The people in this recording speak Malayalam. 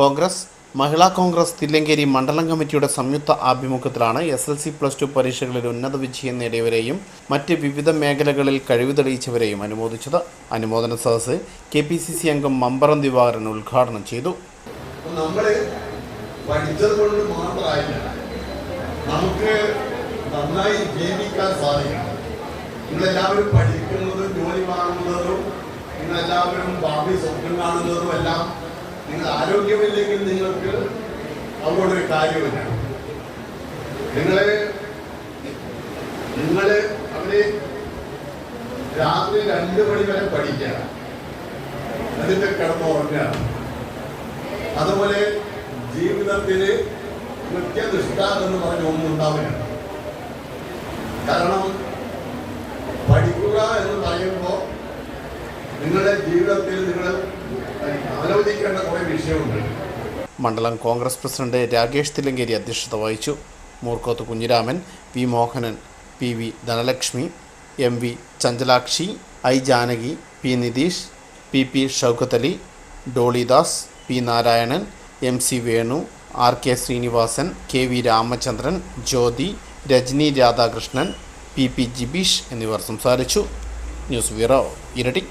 കോൺഗ്രസ് മഹിളാ കോൺഗ്രസ് തില്ലങ്കേരി മണ്ഡലം കമ്മിറ്റിയുടെ സംയുക്ത ആഭിമുഖ്യത്തിലാണ് S L C plus two പരീക്ഷകളിൽ ഉന്നത വിജയം നേടിയവരെയും മറ്റ് വിവിധ മേഖലകളിൽ കഴിവ് തെളിയിച്ചവരെയും അനുമോദിച്ചത് അനുമോദന സദസ് കെ പി സി സി അംഗം മമ്പറം ദിവാകരൻ ഉദ്ഘാടനം ചെയ്തു. നമുക്ക് നന്നായി ജീവിക്കാൻ സാധിക്കണം. നിങ്ങളെല്ലാവരും പഠിക്കുന്നതും ജോലി വാങ്ങുന്നതും നിങ്ങളെല്ലാവരും ഭാവി സ്വപ്നം കാണുന്നതും എല്ലാം നിങ്ങൾ ആരോഗ്യമില്ലെങ്കിൽ നിങ്ങൾക്ക് അങ്ങോട്ടൊരു കാര്യമില്ല നിങ്ങളെ നിങ്ങൾ അവർ രാത്രി രണ്ട് മണി വരെ പഠിക്കുക. എന്നിട്ട് ഉറങ്ങുക. അതുപോലെ ജീവിതത്തിൽ കൃത്യനിഷ്ഠ എന്ന് പറഞ്ഞ ഒന്നുണ്ടാവില്ല കാരണം പഠിക്കുക എന്ന് പറയുമ്പോൾ ജീവിതത്തിൽ നിങ്ങൾ ആലോചിക്കേണ്ട കുറേ വിഷയമുണ്ട്. മണ്ഡലം കോൺഗ്രസ് പ്രസിഡന്റ് രാകേഷ് തില്ലങ്കേരി അധ്യക്ഷത വഹിച്ചു. Moorkoth Kunhiraman V Mohanan P V Dhanalakshmi M V Chanchalakshi I Janaki P Nitheesh P P Shoukath Ali Dolidas P Narayanan M C Venu R K Sreenivasan K V Ramachandran Jyothi Rajani Radhakrishnan P P Jibeesh എന്നിവർ സംസാരിച്ചു. ന്യൂസ് ബ്യൂറോ ഇരട്ടി.